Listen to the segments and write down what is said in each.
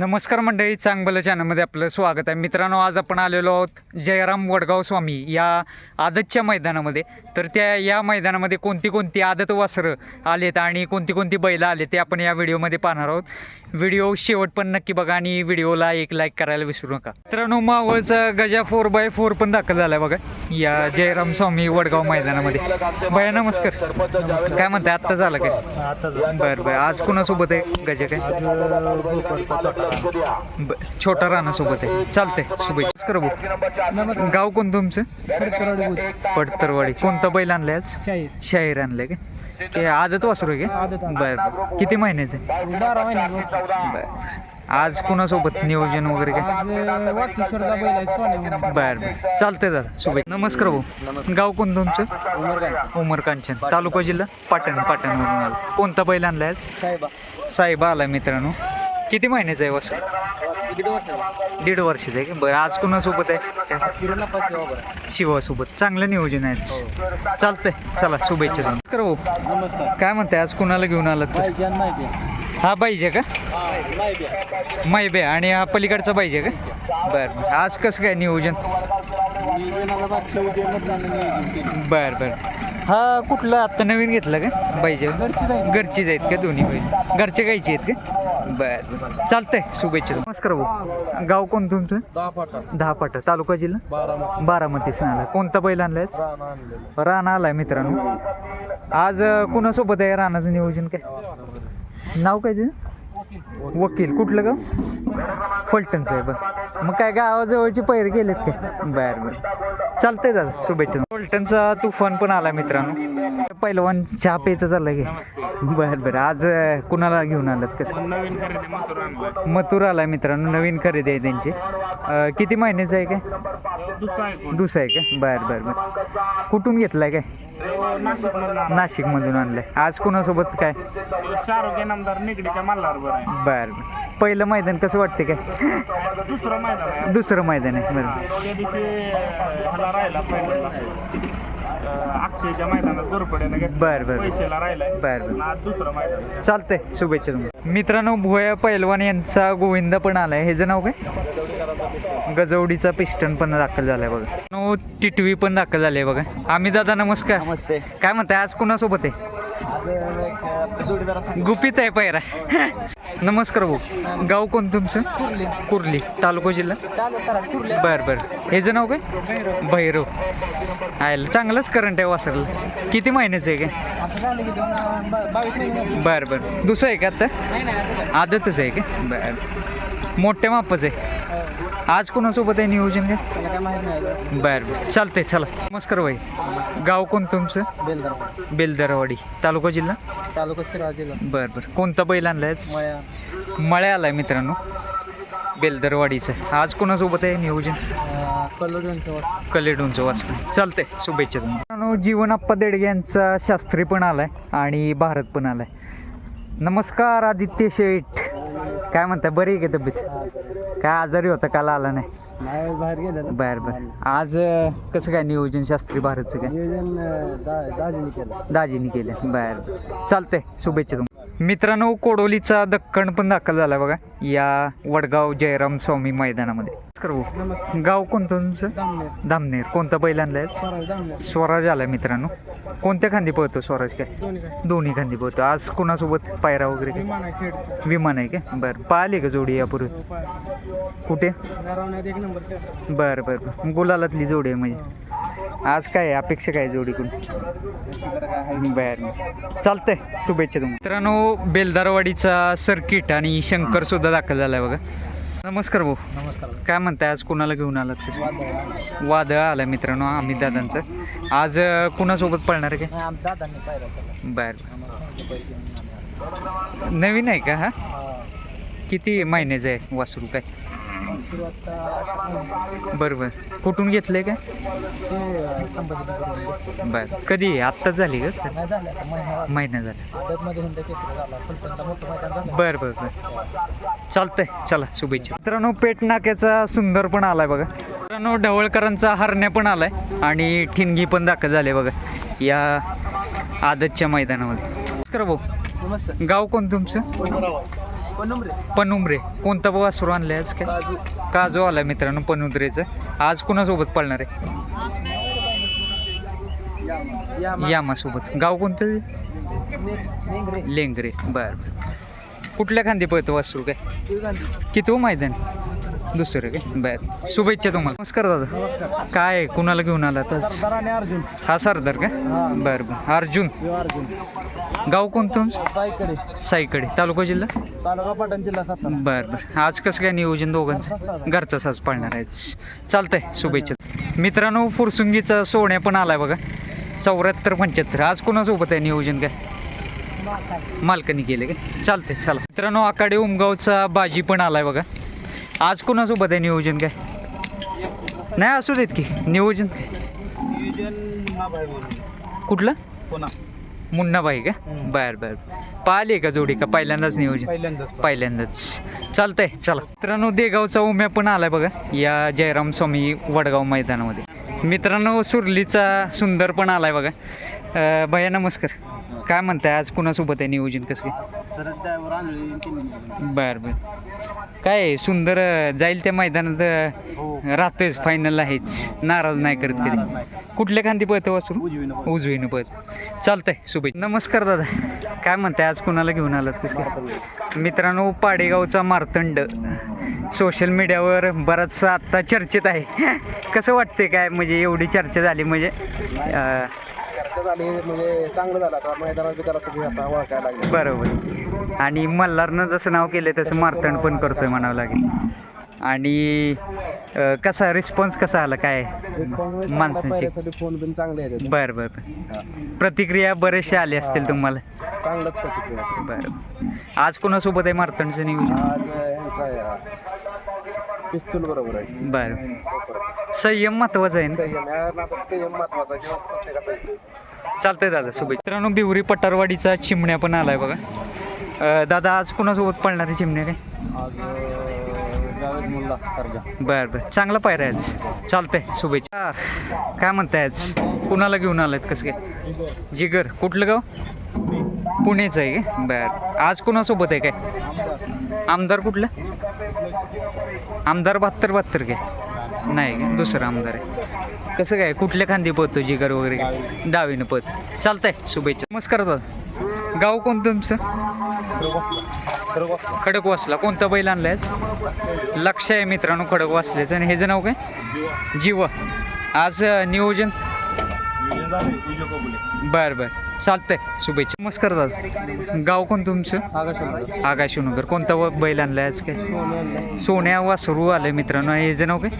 नमस्कार मंडळी चांगलं चॅनलमध्ये आपलं स्वागत आहे. मित्रांनो आज आपण आलेलो आहोत जयराम वडगाव स्वामी या आदतच्या मैदानामध्ये. तर त्या या मैदानामध्ये कोणती कोणती आदत वासरं आलेत आणि कोणती कोणती बैलं आले ते आपण या व्हिडिओमध्ये पाहणार आहोत. व्हिडिओ शेवट पण नक्की बघा आणि व्हिडिओला एक लाईक करायला विसरू नका. मित्रांनो मावळचा गजा फोर बाय फोर पण दाखल झाला आहे बघा. या जयराम स्वामी वडगाव मैदानामध्ये. भया नमस्कार. काय म्हणताय आत्ता झालं काय? बरं बरं. आज कुणासोबत आहे गजा काय? छोटा राणासोबत आहे. चालतंय शुभेच्छा. कर भाऊ. गाव कोण तुमचं? पडतरवाडी कोणतं बैल आणलंय आज? शाहीर. आणलंय का? ते आदत वासरू आहे आदत का. बर. किती महिन्याचं? बारा आज कुणासोबत नियोजन वगैरे काय? बर बर. चालतंय दादा. शुभेच्छा. नमस्कार भाऊ. गाव कोण तुमचं? उमर कांचन. तालुका जिल्हा पाटण पाटणवरून आलं. कोणता बैल आणलाय आज? साहेबा. साहेब आला मित्रांनो. किती महिन्याचं आहे वर्ष दीड वर्षाचं. आहे का? बरं आज कुणासोबत आहे? शिवासोबत. चांगलं नियोजन आहे आज. चालतंय. चला शुभेच्छा नमस्कार भाऊ. नमस्कार. काय म्हणताय आज कुणाला घेऊन आलात हा पाहिजे का? मैबे आणि हा पलीकडचा पाहिजे का? बरं बरं. आज कसं काय नियोजन? बरं बरं. हा कुठला? आत्ता नवीन घेतला का? पाहिजे घरचीच आहे. घरचीच आहेत का दोन्ही बैल घरच्या गायची आहेत का? बरं. बरं चालतंय शुभेच्छा नमस्कार भाऊ. गाव कोण तुमचं? दहा पाटा तालुका जिल्हा? बारा बारामतीस आला कोणता बैल आणलाय राणा आलाय मित्रांनो. आज कुणासोबत आहे राणाचं नियोजन काय? नाव काय तिचं वकील. कुठलं गाव? फलटणचं आहे बरं. मग काय गावाजवळचे पैर गेलेत काय? बरं बरं. चालतंय दादा शुभेच्छा. फलटणचा तुफान पण आला मित्रांनो. पहिलवान चहा प्यायचं चाललंय की? बरं बरं. आज कुणाला घेऊन आलात कसं? नवीन खरेदी मथुर आलाय मित्रांनो नवीन खरेदी आहे त्यांची. अं, किती महिन्याचं आहे काय? दुसरा आहे दुसरं आहे का? बरं बरं बरं. कुठून घेतलाय काय? नाशिक नाशिकमधून आणलंय. आज कुणासोबत काय? शाहरुख निगडीच्या बरं आहे. बर बर. पहिलं मैदान कसं वाटते काय? दुसरं मैदान आहे. दुसरं मैदान आहे. बरं त्या दिवशी ह्याला राहिला पहिल्यांदा अं, अक्षयच्या मैदानात गोरपड्यानं घेतला. बर बर. पैशाला राहिलाय. बर बर. आणि आज दुसरं मैदान. चालतंय शुभेच्छा तुम्हाला. मित्रांनो भोया पैलवान यांचा गोविंद पण आलाय. ह्याचं नाव काय? गजवडीचा पिस्टन पण दाखल झालाय बघा. नो टिटवी पण दाखल झाले बघा. आम्ही दादा नमस्कार. नमस्ते. काय म्हणताय? आज कुणासोबत आहे? गुपित आहे पैरा. नमस्कार भाऊ. गाव कोण तुमचं? कुर्ली. तालुका जिल्हा? बर बर. ह्याचं नाव काय? भैरव. आहे चांगलंच करंट आहे वासरला. किती महिन्याचं आहे काय? बर बर. दुसरं आहे का आता? आदतच आहे का? बर. मोठ्या मापाचं आहे. आज कोणासोबत आहे नियोजन काय? बर बर. चालतंय चला. नमस्कार भाई. गाव कोण तुमचं? बेलदरवाडी. तालुका जिल्हा? तालुका जिल्हा. बर बर. कोणता बैल आणलाय मळ्या. आलाय मित्रांनो. बेलदरवाडीचं. आज कोणासोबत आहे नियोजन? कलेडूनचं वाचन चालतंय शुभेच्छा तुम्हाला. मित्रांनो, जीवन आप्पा देडगे यांचा शास्त्री पण आलाय आणि भारत पण आलाय. नमस्कार आदित्य शेठ. काय म्हणताय? बरी आहे का तब्येत? काय आजारी होता काल आला नाही? नाही बाहेर गेलं बर बर. आज अं, कसं काय नियोजन शास्त्री भारतचं काय? नियोजन दाजीने केलं. दाजीनी केलं. बर. चालतंय शुभेच्छा तुम्हाला. मित्रांनो कोडोलीचा दक्कण पण दाखल झाला बघा. या वडगाव जयराम स्वामी मैदानामध्ये. करू. गाव कोणतं तुमचं? दामनेर. धामनेर कोणता बैल आणलाय स्वराज आलाय मित्रांनो. कोणत्या खांदी पळतो स्वराज काय? दोन्ही खांदी. पळतो. आज कोणासोबत पायरा वगैरे विमान आहे का बरं. पाहिले का जोडी यापूर्वी? कुठे? नंबर खेळ बरं बरं. बरं गुलालातली जोडी आहे म्हणजे. आज काय आहे? अपेक्षा काय जोडीकडून? बर. चालतंय. शुभेच्छा तुम्हाला. मित्रांनो बेलदारवाडीचा सर्किट आणि शंकर सुद्धा दाखल झालाय बघा. नमस्कार भाऊ. नमस्कार. काय म्हणताय आज कुणाला घेऊन आलात कसं वादळ आलं. मित्रांनो अमित दादांचं. आज कुणासोबत पळणार आहे बर. नवीन आहे का हा? किती महिन्याचं आहे वासरू काय? सुरुवात बरं बरं. कुठून घेतलंय ते संभाजी बर. कधी? आत्ताच झाली का? झालं. महिना झाला. झाला. झालं. बरं बरं बरं. चालतंय चला शुभेच्छा. मित्रांनो पेट नाक्याचा सुंदर पण आलाय बघा. मित्रांनो ढवळकरांचा हरण्या पण आलाय आणि ठिणगी पण दाखल झाले बघा या आदतच्या मैदानामध्ये. नमस्कार भाऊ. नमस्ते गाव कोण तुमचं? पनुमरे कोणता वासरू आणलंय आज काय? काजू. काजू आला मित्रांनो पनुद्रेचं आज कुणासोबत पळणार आहे? यामासोबत. गाव कोणतं? लेंगरे. बर. कुठल्या खांदी पळतो वासरू काय? किती मैदान? दुसरं काय? बर. शुभेच्छा तुम्हाला. नमस्कार दादा. काय? कुणाला घेऊन आला आज? अर्जुन. हा सरदार का? बर बर. अर्जुन. अर्जुन. गाव कोणतं सायकडे. साईकडे तालुका जिल्हा? तालुका पाटण जिल्हा सातारा. बर बर. आज कसं काय नियोजन दोघांचं? घरचा साज पाळणार आहे चालतंय. शुभेच्छा. मित्रांनो फुरसुंगीचा सोन्या पण आलाय बघा. चौऱ्याहत्तर पंच्याहत्तर. आज कोणासोबत आहे नियोजन काय? मालकानी केले काय चालतंय चला. मित्रांनो आकाडे उमगावचा बाजी पण आलाय बघा. आज कोणासोबत आहे नियोजन काय? नाही असू देत की. नियोजन काय? कुठलं? पुन्हा. मुन्नाबाई का. बर बर. पाहिले का जोडी का? पहिल्यांदाच नियोजन? पहिल्यांदाच चालतंय चला. मित्रांनो देगावचा उम्या पण आलाय बघा. या जयराम स्वामी वडगाव मैदानामध्ये. मित्रांनो सुरलीचा सुंदर पण आलाय बघा. भैया नमस्कार. काय म्हणताय आज कुणासोबत आहे नियोजन कसं काय? सरळ ड्रायव्हर आणले बर बर. काय सुंदर अं, जाईल त्या मैदानात अं, हो. राहतोयच फायनल आहेच. नाराज नाही करत नाराज कधी. कुठल्या खांदी पळतं वासरू उजवीनं बघ. उजवीनं पळत. चालतंय शुभेच्छा. नमस्कार दादा. काय म्हणताय आज कुणाला घेऊन आलात कसं काय? मित्रांनो पाडेगावचा मार्तंड. सोशल मीडियावर बराचसा आत्ता चर्चेत आहे. कसं वाटते काय? म्हणजे एवढी चर्चा झाली म्हणजे अं, चर्चा झाली म्हणजे चांगलं झालं आता. मैदानात बी त्याला सगळी आता ओळखायला लागली. बरोबर. आणि मल्हारनं जसं नाव केलं तसं मार्तंड पण करतोय म्हणावं लागेल. आणि अं, कसा रिस्पॉन्स कसा आला? काय माणसांची पायऱ्यासाठी फोन बिन चांगले आहेत बरं बरं. बरं. प्रतिक्रिया बरेचशे आले असतील तुम्हाला? चांगलंच प्रतिक्रिया. बरं. आज कोणासोबत आहे मार्तंडचं नियोजन? आज पिस्तूल बरोबर आहे. बरं. संयम महत्त्वाचा आहे ना? संयम या नात्यात संयम महत्त्वाचा प्रत्येकाचा. चालतंय दादा शुभेच्छा. मित्रांनो बिवरी पटारवाडीचा चिमण्या पण आलाय बघा. अं, दादा आज कोणासोबत पळणार आहे चिमण्या काय? आज अं, जावेद मुल्ला सरजा बरं बरं. चांगला पायरा आहे आज. चालतंय शुभेच्छा. काय म्हणताय आज? कुणाला घेऊन आलायत कसं काय? जिगर. कुठलं गाव? पुणेचं आहे का? बरं. आज कोणासोबत आहे काय? आमदार कुठलं? आमदार बहात्तर बहात्तर काय? नाही का? दुसरं आमदार आहे. कसं काय? कुठल्या खांदी पोहतो जिगर वगैरे? काय डावीनं पोहत चालतंय. शुभेच्छा. नमस्कार दादा. गाव कोणतं तुमचं? खडक वासला. कोणता बैल आणलाय लक्ष आहे मित्रांनो खडक वाचल्याचं आणि ह्याचं नाव काय? जीवा. आज नियोजन? बर बर. चालतंय. शुभेच्छा. नमस्कार दादा. गाव कोण तुमचं? आकाश आकाशिवनगर कोणता व- बैल आणलाय आज काय? सोन्या वासरू आलंय मित्रांनो. आणि ह्याचं नाव काय?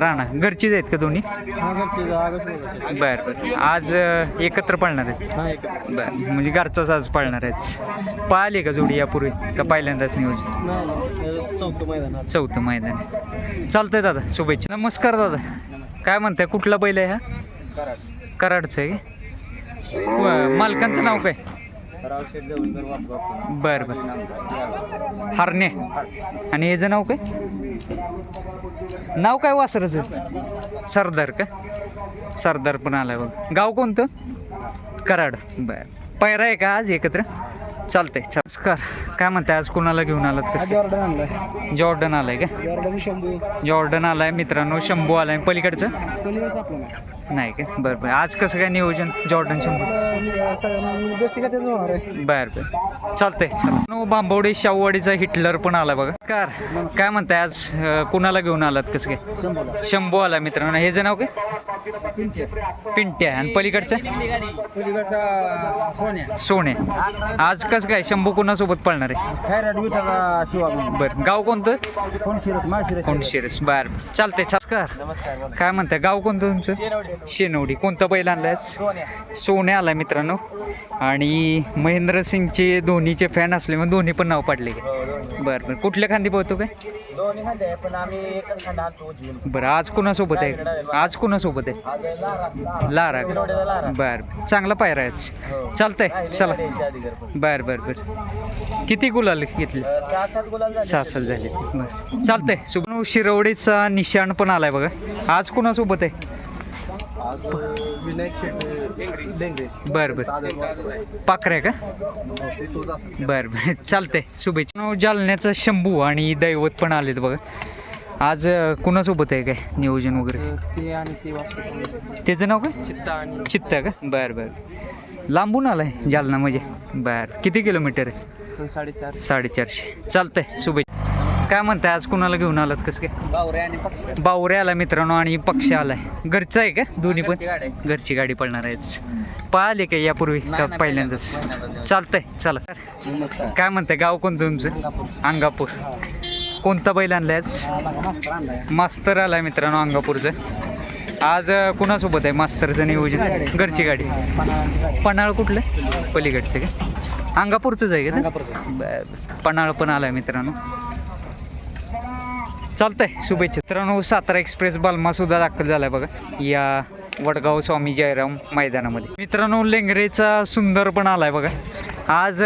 राणा. घरचीच आहेत का दोन्ही? हा बर बर. आज एकत्र पळणार आहेत? हा बर. म्हणजे घरचाच आज पळणार आहेत. पाहिले का जोडी यापूर्वी? का पहिल्यांदाच नियोजन? नाही चौथं मैदान. चालतंय दादा. शुभेच्छा. नमस्कार दादा. काय म्हणताय? कुठला बैल आहे हा? कराड. कराडचं आहे का? व- मालकांचं नाव काय? बरं बरं. हरणे. आणि याचं नाव काय? नाव काय वासराचं? सरदार का? सरदार पण आलाय बघ. गाव कोणतं? कराड. बर. पैरा आहे का आज एकत्र? चालतंय नमस्कार. काय म्हणताय आज कुणाला घेऊन आलात? कसं जॉर्डन आणलाय. जॉर्डन आलाय का? जॉर्डन शंभू. जॉर्डन आलाय मित्रांनो शंभू आलाय. पलीकडचं? पलीकडच आपलं नाही का? बरं बरं. आज कसं काय नियोजन जॉर्डन शंभू? गोष्टी का तेच होणार आहे बर बर. चालतंय. चला. बांबवडे शाहूवाडीचा हिटलर पण आला बघा. कार काय म्हणताय आज? अं, कुणाला घेऊन आलात कसं काय? शंभू आला मित्रांनो. हे जे नाव काय? पिंट्या. आणि पलीकडचं? पलीकडचा सोन्या. सोने आज कसं काय? शंभू कुणासोबत पळणार आहे? खैराट शिवा बरं. गाव कोणतं? कोण शिरस कोण शिरस? बर चालतंय. नमस्कार काय म्हणताय? गाव कोणतं तुमचं? शेनवडी. कोणतं बैल आणलाय सोने आलाय मित्रांनो. आणि महेंद्र सिंगचे धोनीचे फॅन असल्यामुळे दोन्ही पण नाव पाडले का? बरं बरं. कुठल्या खांदी पोहतो काय? बरं आज कुणासोबत आहे? आज कुणासोबत आहे? लारा. बर चांगला पायरा आहे आज. हो. चालतंय चला. बर बर बर. किती गुलाल घेतले? सहा सात झाले. बर. चालतंय. सुबनू शिरवडीचा निशाण पण आलाय बघा. आज कुणासोबत आहे? आज विनायक शेट लेंगरे बरं बरं. पाखरे का? बरं बरं. चालतंय. शुभेच्छा. जालन्याचा शंभू आणि दैवत पण आलेत बघा. आज कुणासोबत आहे काय नियोजन वगैरे? ते आणि त्याचं नाव काय? चित्ता आणि चित्त का? बरं बरं. लांबून आलाय जालना म्हणजे. बरं. किती किलोमीटर आहे? साडेचार साडेचारशे. चालतंय. शुभेच्छा. काय म्हणताय आज कुणाला घेऊन आलात कसं काय? बावरे आणि पक्ष. बावरे आला मित्रांनो आणि पक्ष आलाय. घरचं आहे का? दोन्ही पण? आहे. घरची गाडी पळणार आहेच पाहिले का यापूर्वी? का पहिल्यांदाच. चालतंय चला. काय म्हणताय गाव कोणतं तुमचं? अंगापूर. कोणता बैल आणलाय आज? मास्तर आलाय मित्रांनो अंगापूरचं. आज कुणासोबत आहे मास्तरचं नियोजन? घरची गाडी. पन्हाळ कुठलं? पलीकडचं का? अंगापूरचंच आहे का? बरं. पन्हाळ पण आलाय मित्रांनो. चालतंय शुभेच्छा. मित्रांनो सातारा एक्सप्रेस बालमा सुद्धा दाखल झालाय बघा. या वडगाव स्वामी जयराम मैदानामध्ये. मित्रांनो लेंगरेचा सुंदर पण आलाय बघा. आज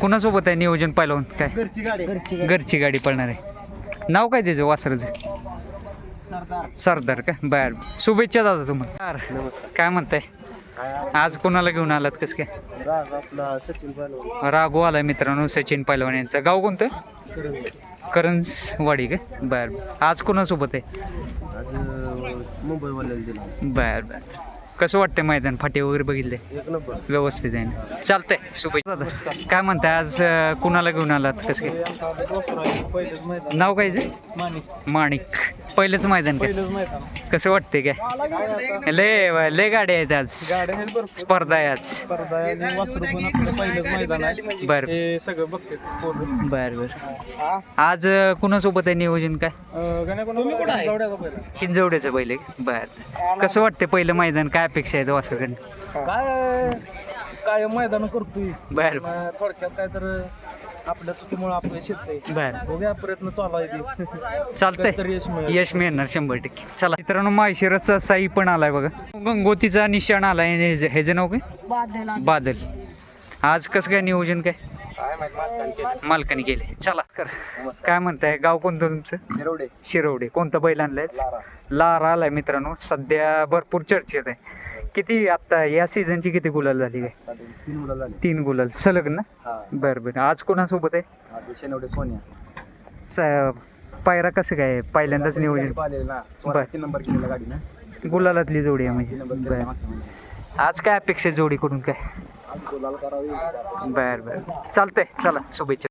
कुणासोबत आहे नियोजन पाहिलं? काय? घरची गाडी. घरची घरची गाडी पळणार आहे. नाव काय त्याचं वासराचं? सरदार. सरदार का? बर. शुभेच्छा दादा तुम्हाला. काय म्हणताय? आज कोणाला घेऊन आलात? कसं काय? राग आपला सचिन पहिलवान राघू आलाय मित्रांनो सचिन पैलवान यांचं. गाव कोणतं? करंजवाडी का? बर आज कोणासोबत आहे? आज मुंबईवाल्याला दिला. बर बर. कसं वाटतंय मैदान? फाटे वगैरे बघितले? एक नंबर. व्यवस्थित आहे ना. चालतंय. शुभेच्छा दादा. काय म्हणताय? आज अं, कुणाला घेऊन आलात? कसं काय? नाव काय जे? माणिक. माणिक. पहिलंच मैदान काय पहिलंच मैदान. कसं वाटतंय काय? लय लय गाड्या आहेत आज. गाड्या आहेत भरपूर. स्पर्धा आहे आज. स्पर्धा आहे आणि वासरू पण आपलं पहिलंच मैदान आहे. बर. हे सगळं बघते पोरं. बर बर. आज अं, कुणासोबत आहे नियोजन काय? अं, गण्या कोण- जावड्याचा पहिला. हिंजवड्याचं पहिले बर. कसं वाटतं पहिलं मैदान? काय अपेक्षा आहे वासरकडे काय काय मैदान करतोय. बर. मग थोडक्यात काय तर आपल्या चुकीमुळे आपलं बर. बघूया प्रयत्न चालू आहे ते. चालतंय. यश मिळेल. यश मिळणार शंभर टक्के. चला मित्रांनो माहेशिरसचा साई पण आलाय बघा. गंगोतीचा निशाण आलाय. ह्याचं ह्याचं नाव काय? बादल. आज कसं काय नियोजन काय? मालकाने केलं. चला कर. काय म्हणताय? गाव कोणतं तुमचं? शिरवडे शिरवडे कोणतं बैल आणलंय लारा. लारा आलाय मित्रांनो. सध्या भरपूर चर्चेत आहे. किती आता या सीझनची किती गुलाल झाली काय आता तीन मुलं झाली. तीन गुलाल. सलग ना? हा. बरं बरं. आज कोणासोबत आहे? आता शेनवडे सोनिया. च- पायरा कसं काय पहिल्यांदाच नियोजन. ना. बर. तीन नंबर केलेला गुलालातली जोडी आहे तीन म्हणजे नंबर केलेला बरं. मागच्या महिन्यात. आज काय अपेक्षा आहे जोडी करून काय? आज गुलाल करावी. बरं बरं. चालतंय. चला शुभेच्छा.